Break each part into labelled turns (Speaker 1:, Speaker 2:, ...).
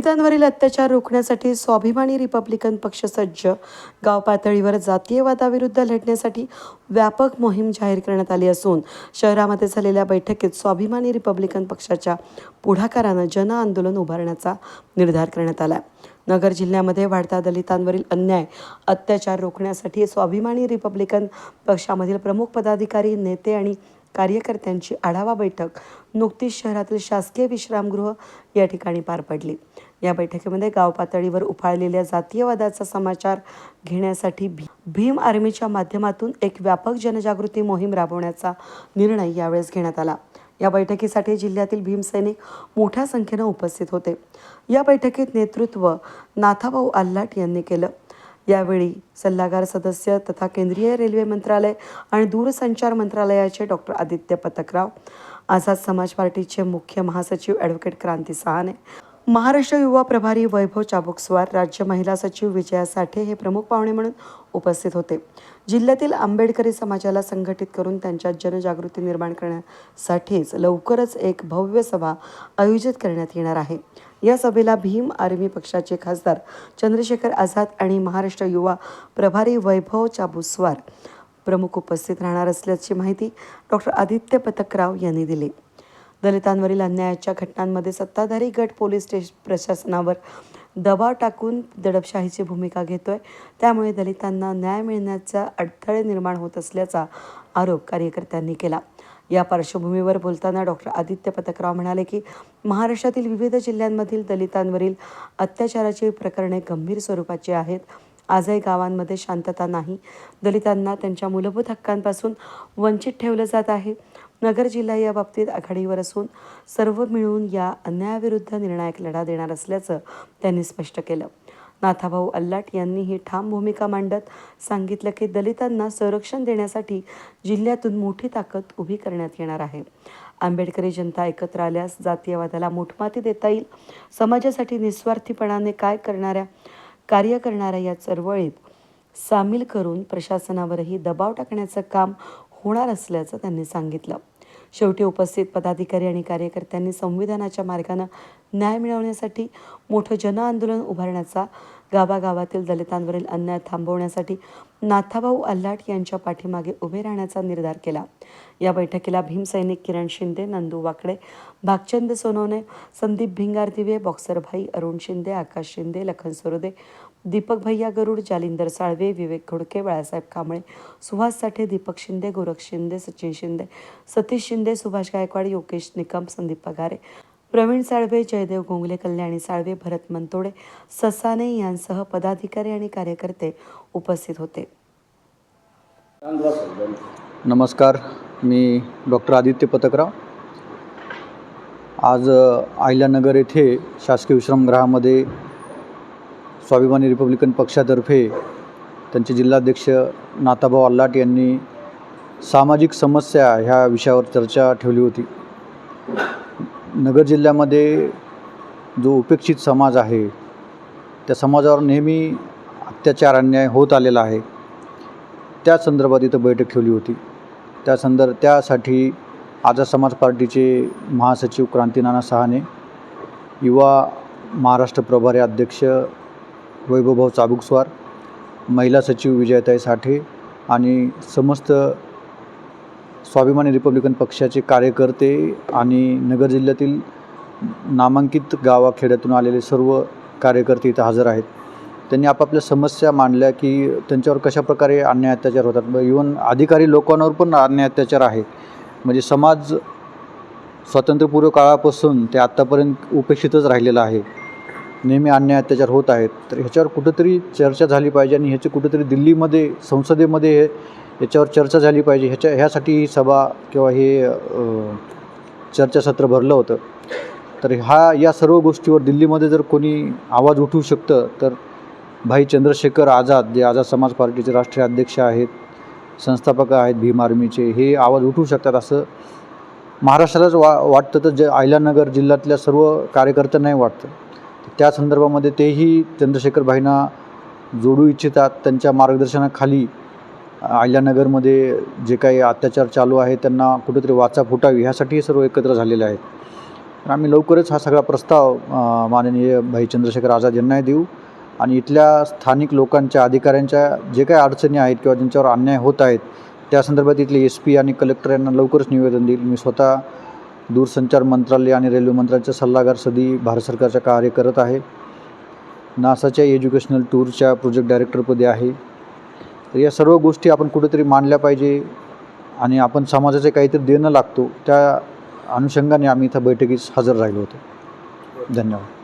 Speaker 1: दलितांवरील अत्याचार रोखण्यासाठी स्वाभिमानी रिपब्लिकन पक्ष सज्ज. गाव पातळीवर जातीयवादाविरुद्ध लढण्यासाठी व्यापक मोहीम जाहीर करण्यात आली असून शहरामध्ये झालेल्या बैठकीत स्वाभिमानी रिपब्लिकन पक्षाच्या पुढाकारानं जन आंदोलन उभारण्याचा निर्धार करण्यात आला नगर जिल्ह्यामध्ये वाढता दलितांवरील अन्याय अत्याचार रोखण्यासाठी स्वाभिमानी रिपब्लिकन पक्षामधील प्रमुख पदाधिकारी नेते आणि कार्यकर्त्यांची आढावा बैठक नुकतीच शहरातील शासकीय विश्रामगृह या ठिकाणी पार पडली. या बैठकीमध्ये गाव पातळीवर उफाळलेल्या जातीयवादाचा समाचार घेण्यासाठी भी- भीम आर्मीच्या माध्यमातून एक व्यापक जनजागृती मोहीम राबवण्याचा निर्णय यावेळेस घेण्यात आला. या बैठकीसाठी जिल्ह्यातील भीमसैनिक मोठ्या संख्येनं उपस्थित होते. या बैठकीत नेतृत्व नाथाभाऊ आल्लाट यांनी केलं. यावेळी सल्लागार सदस्य तथा केंद्रीय रेल्वे मंत्रालय आणि दूरसंचार मंत्रालयाचे डॉक्टर आदित्य पतकराव आझाद समाज पार्टीचे मुख्य महासचिव ॲडव्होकेट क्रांती सहाने महाराष्ट्र युवा प्रभारी वैभव चाबुकस्वार राज्य महिला सचिव विजया साठे हे प्रमुख पाहुणे म्हणून उपस्थित होते. जिल्ह्यातील आंबेडकरी समाजाला संघटित करून त्यांच्यात जनजागृती निर्माण करण्यासाठीच लवकरच एक भव्य सभा आयोजित करण्यात येणार आहे. या सभेला भीम आर्मी पक्षाचे खासदार चंद्रशेखर आझाद आणि महाराष्ट्र युवा प्रभारी वैभव चाबुस्वार प्रमुख उपस्थित राहणार असल्याची माहिती डॉक्टर आदित्य पतकराव यांनी दिली. दलितांवरील अन्यायाच्या घटनांमध्ये सत्ताधारी गट पोलीस स्टेश प्रशासनावर दबाव टाकून दडपशाहीची भूमिका घेतोय. त्यामुळे दलितांना न्याय मिळण्याचा अडथळे निर्माण होत असल्याचा आरोप कार्यकर्त्यांनी केला. या पार्श्वभूमीवर बोलताना डॉक्टर आदित्य पथकराव म्हणाले की महाराष्ट्रातील विविध जिल्ह्यांमधील दलितांवरील अत्याचाराची प्रकरणे गंभीर स्वरूपाची आहेत. आजही गावांमध्ये शांतता नाही. दलितांना त्यांच्या मूलभूत हक्कांपासून वंचित ठेवलं जात आहे. नगर जिल्हा या बाबतीत आघाडीवर असून सर्व मिळून या अन्यायाविरुद्ध निर्णायक लढा देणार असल्याचं त्यांनी स्पष्ट केलं. नाथाभाऊ अल्लाट यांनी ही ठाम भूमिका मांडत सांगितलं की दलितांना संरक्षण देण्यासाठी जिल्ह्यातून मोठी ताकद उभी करण्यात येणार आहे. आंबेडकरी जनता एकत्र आल्यास जातीयवादाला मोठमाती देता येईल. समाजासाठी निस्वार्थीपणाने काय करणाऱ्या कार्य करणाऱ्या या चळवळीत सामील करून प्रशासनावरही दबाव टाकण्याचं काम होणार असल्याचं त्यांनी सांगितलं. शेवटी उपस्थित पदाधिकारी आणि कार्यकर्त्यांनी संविधानाच्या मार्गानं न्याय मिळवण्यासाठी मोठं जनआंदोलन उभारण्याचा गावागावातील दलितांवरील अन्याय थांबवण्यासाठी नाथाभाऊ अल्लाट यांच्या पाठीमागे उभे राहण्याचा निर्धार केला. या बैठकीला भीमसैनिक किरण शिंदे नंदू वाकडे भागचंद सोनवणे संदीप भिंगारदिवे बॉक्सर भाई अरुण शिंदे आकाश शिंदे लखन सरोदे दीपक भैया गरुड जालिंदर साळवे विवेक घोडके बाळासाहेब कांबळे सुहास साठे दीपक शिंदे गोरख शिंदे सचिन शिंदे सतीश शिंदे सुभाष गायकवाड योगेश निकम संदीप पगारे प्रवीण साळवे जयदेव गोंगले कल्याणी साळवे भरत मनतोडे ससाने यांसह पदाधिकारी आणि कार्यकर्ते उपस्थित होते.
Speaker 2: नमस्कार मी डॉक्टर आदित्य पतकराव. आज अ, अहिल्यानगर येथे शासकीय विश्रामगृहामध्ये स्वाभिमानी रिपब्लिकन पक्षातर्फे त्यांचे जिल्हाध्यक्ष नाताभाऊ अल्लाट यांनी सामाजिक समस्या ह्या विषयावर चर्चा ठेवली होती. नगर जिल्ह्यामध्ये जो उपेक्षित समाज आहे त्या समाजावर नेहमी अत्याचार अन्याय होत आलेला आहे. त्या संदर्भात इथं बैठक ठेवली होती. त्या संदर्भ त्यासाठी आझाद समाज पार्टीचे महासचिव क्रांतीनाना सहाने युवा महाराष्ट्र प्रभारी अध्यक्ष वैभवभाऊ चाबुकस्वार महिला सचिव विजयताई साठे आणि समस्त स्वाभिमानी रिपब्लिकन पक्षाचे कार्यकर्ते आणि नगर जिल्ह्यातील नामांकित गावाखेड्यातून आलेले सर्व कार्यकर्ते इथं हजर आहेत. त्यांनी आपापल्या समस्या मांडल्या की त्यांच्यावर कशाप्रकारे अन्याय अत्याचार होतात. इवन अधिकारी लोकांवर पण अन्याय अत्याचार आहे. म्हणजे समाज स्वातंत्र्यपूर्व काळापासून ते आत्तापर्यंत उपेक्षितच राहिलेला आहे. नेहमी अन्याय अत्याचार होत आहेत. तर ह्याच्यावर कुठंतरी चर्चा झाली पाहिजे आणि ह्याची कुठंतरी दिल्लीमध्ये संसदेमध्ये हे याच्यावर चर्चा झाली पाहिजे. ह्याच्या ह्यासाठी ही सभा किंवा हे चर्चासत्र भरलं होतं. तर हा या सर्व गोष्टीवर दिल्लीमध्ये जर कोणी आवाज उठवू शकतं तर भाई चंद्रशेखर आझाद जे आझाद समाज पार्टीचे राष्ट्रीय अध्यक्ष आहेत संस्थापक आहेत भीम आर्मीचे हे आवाज उठवू शकतात असं महाराष्ट्रालाच वा वाटतं तर जे अहिल्यानगर जिल्ह्यातल्या सर्व कार्यकर्त्यांनाही वाटतं. त्या संदर्भामध्ये तेही चंद्रशेखर भाईंना जोडू इच्छितात त्यांच्या मार्गदर्शनाखाली अहिल्यानगरमध्ये जे काही अत्याचार चालू आहे त्यांना कुठेतरी वाचा फुटावी ह्यासाठी हे सर्व एकत्र झालेले आहेत. तर आम्ही लवकरच हा सगळा प्रस्ताव माननीय भाई चंद्रशेखर आझाद यांनाही देऊ आणि इथल्या स्थानिक लोकांच्या अधिकाऱ्यांच्या जे काही अडचणी आहेत किंवा ज्यांच्यावर अन्याय होत आहेत त्या संदर्भात इथले एस पी आणि कलेक्टर यांना लवकरच निवेदन देईल. मी स्वतः दूरसंचार मंत्रालय आणि रेल्वे मंत्रालयाच्या सल्लागार सदी भारत सरकारच्या कार्य करत आहे. नासाच्या एज्युकेशनल टूरच्या प्रोजेक्ट डायरेक्टरपदी आहे. तर या सर्व गोष्टी आपण कुठेतरी मांडल्या पाहिजे आणि आपण समाजाचे काहीतरी देणं लागतो त्या अनुषंगाने आम्ही इथं बैठकीस हजर राहिलो होतो. धन्यवाद.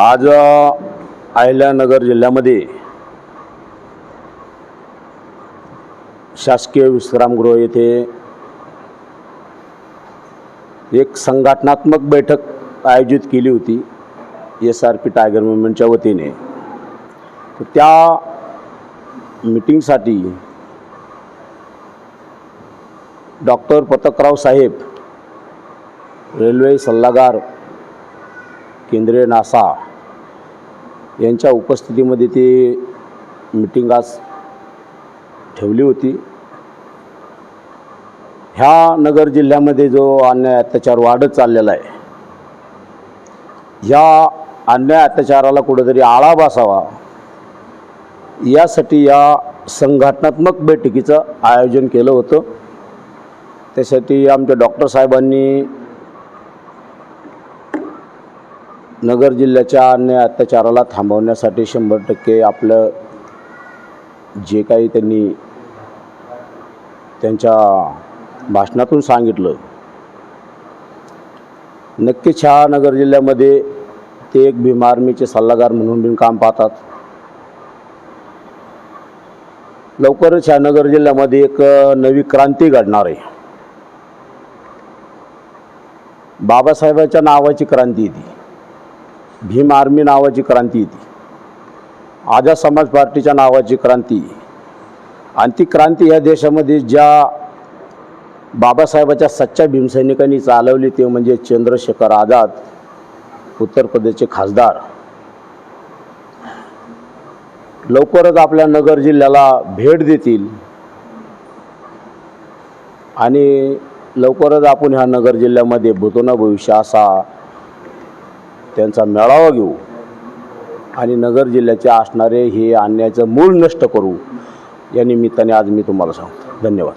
Speaker 3: आज अहिल्यानगर जिल्ह्यामध्ये शासकीय विश्रामगृह येथे एक संघटनात्मक बैठक आयोजित केली होती एस आर पी टायगर मुवमेंटच्या वतीने. तर त्या मिटिंगसाठी डॉक्टर पतकराव साहेब रेल्वे सल्लागार केंद्रीय नासा यांच्या उपस्थितीमध्ये ती मिटिंग आज ठेवली होती. ह्या नगर जिल्ह्यामध्ये जो अन्याय अत्याचार वाढत चाललेला आहे ह्या अन्याय अत्याचाराला कुठेतरी आळा बसावा यासाठी या संघटनात्मक बैठकीचं आयोजन केलं होतं. त्यासाठी आमच्या डॉक्टर साहेबांनी नगर जिल्ह्याच्या अन्य अत्याचाराला थांबवण्यासाठी शंभर टक्के आपलं जे काही त्यांनी त्यांच्या भाषणातून सांगितलं नक्कीच ह्या नगर जिल्ह्यामध्ये ते एक भीम आर्मीचे सल्लागार म्हणून बिन काम पाहतात. लवकरच ह्या नगर जिल्ह्यामध्ये एक नवी क्रांती घडणार आहे. बाबासाहेबांच्या नावाची क्रांती ती. भीम आर्मी नावाची क्रांती येते. आझाद समाज पार्टीच्या नावाची क्रांती. आणि ती क्रांती ह्या देशामध्ये ज्या बाबासाहेबाच्या सच्च्या भीमसैनिकांनी चालवली ते म्हणजे चंद्रशेखर आझाद उत्तर प्रदेशचे खासदार. लवकरच आपल्या नगर जिल्ह्याला भेट देतील. आणि लवकरच आपण ह्या नगर जिल्ह्यामध्ये भूतोना भविष्य असा त्यांचा मेळावा घेऊ आणि नगर जिल्ह्याचे असणारे हे आणण्याचं मूळ नष्ट करू या निमित्ताने आज मी तुम्हाला सांगतो. धन्यवाद.